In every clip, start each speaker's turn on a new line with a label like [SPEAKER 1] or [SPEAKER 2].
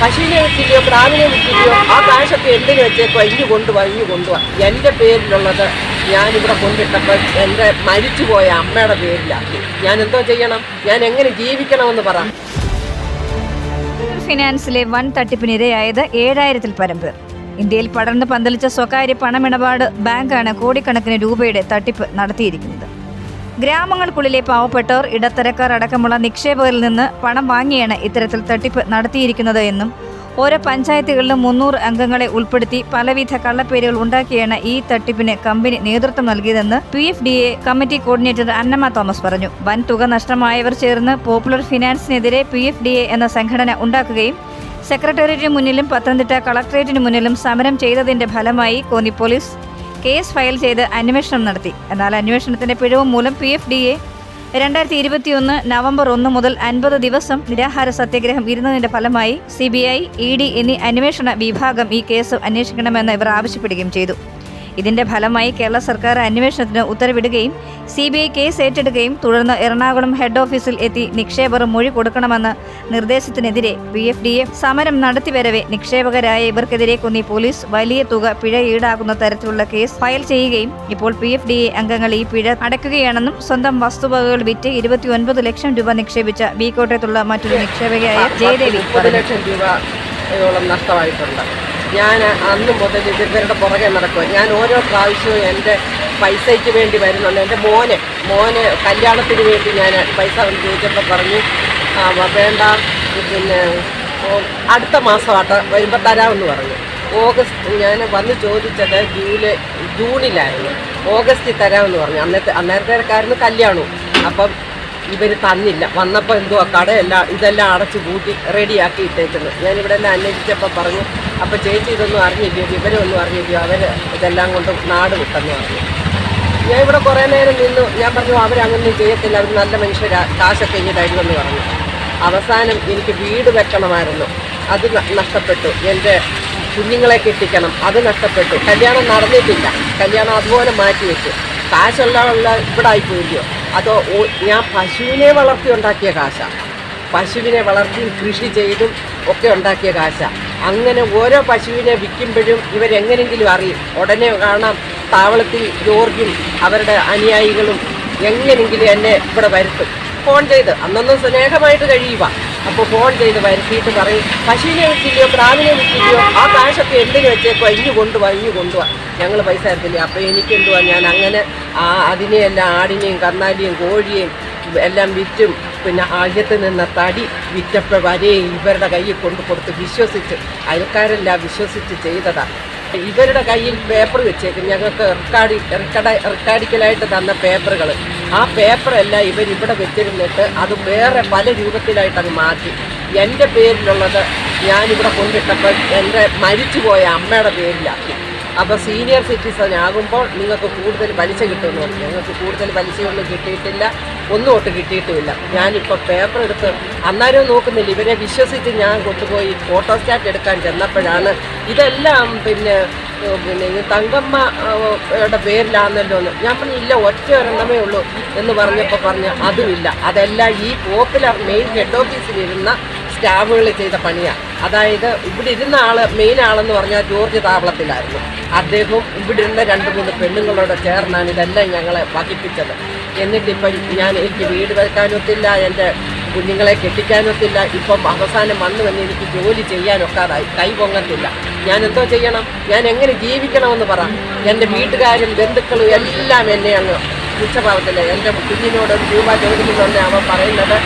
[SPEAKER 1] പശുവിനെ വിറ്റില്ലയോ പ്രാവിനെ വിറ്റില്ലയോ ആ കാശൊക്കെ എന്തിനു വെച്ചേക്കോ ഇഞ്ഞു കൊണ്ടുപോവാ ഇഞ്ഞു കൊണ്ടുപോവാ എന്റെ പേരിലുള്ളത് ഞാനിവിടെ കൊണ്ടിട്ടപ്പോൾ എന്റെ മരിച്ചുപോയ അമ്മയുടെ പേരിലാക്കി ഞാൻ എന്തോ ചെയ്യണം? ഞാൻ എങ്ങനെ ജീവിക്കണമെന്ന് പറ.
[SPEAKER 2] ഫിനാൻസിലെ വൻ തട്ടിപ്പിനിരയായത് ഏഴായിരത്തിൽ പരം പേർ. ഇന്ത്യയിൽ പടർന്ന് പന്തലിച്ച സ്വകാര്യ പണമിടപാട് ബാങ്കാണ് കോടിക്കണക്കിന് രൂപയുടെ തട്ടിപ്പ് നടത്തിയിരിക്കുന്നത്. ഗ്രാമങ്ങൾക്കുള്ളിലെ പാവപ്പെട്ടവർ ഇടത്തരക്കാർ അടക്കമുള്ള നിക്ഷേപകരിൽ നിന്ന് പണം വാങ്ങിയാണ് ഇത്തരത്തിൽ തട്ടിപ്പ് നടത്തിയിരിക്കുന്നത് എന്നും ഓരോ പഞ്ചായത്തുകളിലും മുന്നൂറ് അംഗങ്ങളെ ഉൾപ്പെടുത്തി പലവിധ കള്ളപ്പേരുകൾ ഉണ്ടാക്കിയാണ് ഈ തട്ടിപ്പിന് കമ്പനി നേതൃത്വം നൽകിയതെന്ന് P F D A committee coordinator Annamma Thomas പറഞ്ഞു. വൻ തുക നഷ്ടമായവർ ചേർന്ന് പോപ്പുലർ ഫിനാൻസിനെതിരെ പി എഫ് ഡി എ എന്ന സംഘടന ഉണ്ടാക്കുകയും സെക്രട്ടേറിയറ്റിന് മുന്നിലും പത്തനംതിട്ട കളക്ടറേറ്റിന് മുന്നിലും സമരം ചെയ്തതിന്റെ ഫലമായി കോന്നി പോലീസ് കേസ് ഫയൽ ചെയ്ത് അന്വേഷണം നടത്തി. എന്നാൽ അന്വേഷണത്തിന്റെ പിഴവ് മൂലം പി എഫ് ഡി എ രണ്ടായിരത്തി ഇരുപത്തിയൊന്ന് നവംബർ ഒന്ന് മുതൽ അൻപത് ദിവസം നിരാഹാര സത്യഗ്രഹം ഇരുന്നതിന്റെ ഫലമായി C B I E D എന്നീ അന്വേഷണ വിഭാഗം ഈ കേസ് അന്വേഷിക്കണമെന്ന് ഇവർ ആവശ്യപ്പെടുകയും ചെയ്തു. ഇതിന്റെ ഫലമായി കേരള സർക്കാർ അന്വേഷണത്തിന് ഉത്തരവിടുകയും സി ബി ഐ കേസ് ഏറ്റെടുക്കുകയും തുടർന്ന് എറണാകുളം ഹെഡ് ഓഫീസിൽ എത്തി നിക്ഷേപർ മൊഴി കൊടുക്കണമെന്ന നിർദ്ദേശത്തിനെതിരെ പി എഫ് ഡി എഫ് സമരം നടത്തിവരവേ നിക്ഷേപകരായ ഇവർക്കെതിരെ കുന്നി പോലീസ് വലിയ തുക പിഴ ഈടാക്കുന്ന തരത്തിലുള്ള കേസ് ഫയൽ ചെയ്യുകയും ഇപ്പോൾ പി എഫ് ഡി എ അംഗങ്ങൾ ഈ പിഴ അടയ്ക്കുകയാണെന്നും സ്വന്തം വസ്തുവകകൾ വിറ്റ് ഇരുപത്തിയൊൻപത് ലക്ഷം രൂപ നിക്ഷേപിച്ച ബി കോട്ടയത്തുള്ള മറ്റൊരു നിക്ഷേപകയായ ജയദേവി
[SPEAKER 1] ലക്ഷം രൂപയോളം നഷ്ടമായിട്ടുണ്ട്. ഞാൻ അന്ന് മുതൽ ഇവരുടെ പുറകെ നടക്കുക ഞാൻ ഓരോ പ്രാവശ്യവും എന്റെ പൈസയ്ക്ക് വേണ്ടി വരുന്നുണ്ട്. എന്റെ മോനെ മോനെ കല്യാണത്തിന് വേണ്ടി ഞാൻ പൈസ ചോദിച്ചപ്പോൾ പറഞ്ഞു വേണ്ട. പിന്നെ അടുത്ത അടുത്ത മാസമായിട്ട് വരുമ്പോൾ തരാമെന്ന് പറഞ്ഞു. ഓഗസ്റ്റ് ഞാൻ വന്ന് ചോദിച്ചത് ജൂലൈ ജൂണിലായിരുന്നു. ഓഗസ്റ്റിൽ തരാമെന്ന് പറഞ്ഞു. അന്നത്തെ അന്നേരത്തേക്കായിരുന്നു കല്യാണവും. അപ്പം ഇവർ തന്നില്ല. വന്നപ്പോൾ എന്തുവാ? കടയെല്ലാം ഇതെല്ലാം അടച്ചു കൂട്ടി റെഡിയാക്കി ഇട്ടേക്കുന്നു ഞാനിവിടെ എല്ലാം അന്വേഷിച്ചപ്പോൾ പറഞ്ഞു അപ്പോൾ ചേച്ചി ഇതൊന്നും അറിഞ്ഞില്ലയോ? വിവരമൊന്നും അറിഞ്ഞില്ലയോ? അവർ ഇതെല്ലാം കൊണ്ട് നാട് വിട്ടെന്ന് പറഞ്ഞു. ഞാൻ ഇവിടെ കുറേ നേരം നിന്നു. ഞാൻ പറഞ്ഞു അവരങ്ങൊന്നും ചെയ്യത്തില്ല. അവർ നല്ല മനുഷ്യരാ. കാശൊക്കെ ഇനി പറഞ്ഞു. അവസാനം എനിക്ക് വീട് വെക്കണമായിരുന്നു. അത് നഷ്ടപ്പെട്ടു. എന്റെ കുഞ്ഞുങ്ങളെ കെട്ടിക്കണം. അത് നഷ്ടപ്പെട്ടു. കല്യാണം നടന്നിട്ടില്ല. കല്യാണം അതുപോലെ മാറ്റി വെച്ചു. കാശെല്ലാം ഉള്ള ഇവിടെ ആയിപ്പോയില്ലയോ? അതോ ഞാൻ പശുവിനെ വളർത്തി ഉണ്ടാക്കിയ കാശാണ് പശുവിനെ വളർത്തിയും കൃഷി ചെയ്തും ഒക്കെ ഉണ്ടാക്കിയ കാശ. അങ്ങനെ ഓരോ പശുവിനെ വിൽക്കുമ്പോഴും ഇവരെങ്ങനെങ്കിലും അറിയും. ഉടനെ കാണാം താവളത്തിൽ ജോർജും അവരുടെ അനുയായികളും എങ്ങനെങ്കിലും എന്നെ ഇവിടെ വരുത്തും. ഫോൺ ചെയ്ത്. അന്നൊന്നും സ്നേഹമായിട്ട് കഴിയുക. അപ്പോൾ ഫോൺ ചെയ്ത് വരുത്തിയിട്ട് പറയും പശുവിനെ വിറ്റില്ലയോ പ്രാവിനെ വിറ്റില്ലയോ ആ കാശൊക്കെ എന്തിനു വെച്ചേക്കോ ഇഞ്ഞു കൊണ്ടുപോവാ ഇഞ്ഞു കൊണ്ടുപോവാ ഞങ്ങൾ പൈസ തരത്തില്ല. അപ്പോൾ എനിക്കെന്തുവാ? ഞാൻ അങ്ങനെ ആ അതിനെയെല്ലാം ആടിനെയും കന്നാലിയും കോഴിയെയും എല്ലാം വിറ്റും. പിന്നെ ആദ്യത്ത് നിന്ന തടി വിറ്റപ്പോൾ വരെ ഇവരുടെ കയ്യിൽ കൊണ്ടു കൊടുത്ത് വിശ്വസിച്ച് അയൽക്കാരെല്ലാം വിശ്വസിച്ച് ചെയ്തതാണ് ഇവരുടെ കയ്യിൽ പേപ്പർ വെച്ചേക്കും. ഞങ്ങൾക്ക് റെക്കാർഡി റെക്കാർഡ് റെക്കാർഡിക്കലായിട്ട് തന്ന പേപ്പറുകൾ ആ പേപ്പറെല്ലാം ഇവർ ഇവിടെ വെച്ചിരുന്നിട്ട് അത് വേറെ പല രൂപത്തിലായിട്ട് അത് മാറ്റി. എന്റെ പേരിലുള്ളത് ഞാനിവിടെ കൊണ്ടിട്ടപ്പോൾ എന്റെ മരിച്ചുപോയ അമ്മയുടെ പേരിലാക്കി. അപ്പോൾ സീനിയർ സിറ്റിസൺ ആകുമ്പോൾ നിങ്ങൾക്ക് കൂടുതൽ പലിശ കിട്ടുമെന്ന് പറഞ്ഞു. ഞങ്ങൾക്ക് കൂടുതൽ പലിശയൊന്നും കിട്ടിയിട്ടില്ല ഒന്നും ഒട്ട് കിട്ടിയിട്ടുമില്ല. ഞാനിപ്പോൾ പേപ്പർ എടുത്ത് അന്നേരം നോക്കുന്നില്ല. ഇവരെ വിശ്വസിച്ച് ഞാൻ കൊണ്ടുപോയി ഫോട്ടോസ്റ്റാറ്റ് എടുക്കാൻ ചെന്നപ്പോഴാണ് ഇതെല്ലാം പിന്നെ പിന്നെ ഇത് തങ്കമ്മ ഏഹ്, യുടെ പേരിലാണല്ലോ എന്ന്. ഞാൻ പറഞ്ഞു ഇല്ല ഒറ്റ ഒരെണ്ണമേ ഉള്ളൂ. എന്ന് പറഞ്ഞപ്പോൾ പറഞ്ഞു അതുമില്ല. അതെല്ലാം ഈ പോപ്പുലർ മെയിൻ ഹെഡ് ഓഫീസിലിരുന്ന സ്റ്റാഫുകൾ ചെയ്ത പണിയാണ് അതായത് ഇവിടെ ഇരുന്ന ആൾ മെയിൻ ആളെന്ന് പറഞ്ഞാൽ ജോർജ് താവളത്തിലായിരുന്നു. അദ്ദേഹവും ഇവിടെ ഇരുന്ന രണ്ട് മൂന്ന് പെണ്ണുങ്ങളോട് ചേർന്നാണ് ഇതെല്ലാം ഞങ്ങളെ വഹിപ്പിച്ചത്. എന്നിട്ടിപ്പം ഞാൻ എനിക്ക് വീട് വെക്കാനൊത്തില്ല എന്റെ കുഞ്ഞുങ്ങളെ കെട്ടിക്കാനൊത്തില്ല ഇപ്പം അവസാനം വന്നു വന്ന് എനിക്ക് ജോലി ചെയ്യാനൊക്കാതായി കൈ പൊങ്ങത്തില്ല ഞാൻ എന്തോ ചെയ്യണം? ഞാൻ എങ്ങനെ ജീവിക്കണമെന്ന് പറ. എന്റെ വീട്ടുകാരും ബന്ധുക്കളും എല്ലാം എന്നെ അങ്ങ് ഉച്ചഭാവത്തില്ല എന്റെ കുഞ്ഞിനോട് രൂപ ചോദിക്കുന്നുണ്ട്. അവൻ പറയുന്നത്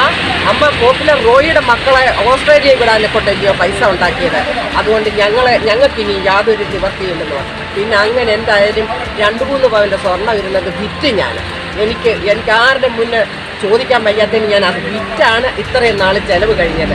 [SPEAKER 1] ആ അമ്മ പോപ്പുലർ റോയിയുടെ മക്കളെ ഓസ്ട്രേലിയയിൽ വിടാനെ കൊണ്ടല്ലയോ പൈസ ഉണ്ടാക്കിയത്. അതുകൊണ്ട് ഞങ്ങളെ ഞങ്ങൾക്കിനി യാതൊരു നിവർത്തിയില്ലെന്ന് പറഞ്ഞു പിന്നെ അങ്ങനെ എന്തായാലും രണ്ട് മൂന്ന് പവന്റെ സ്വർണം ഇരുന്നത് വിറ്റ് ഞാൻ. എനിക്ക് എനിക്ക് ആരുടെ മുന്നേ ചോദിക്കാൻ വയ്യാത്തതിന് ഞാൻ അത് വിറ്റാണ് ഇത്രയും നാൾ ചെലവ് കഴിഞ്ഞത്.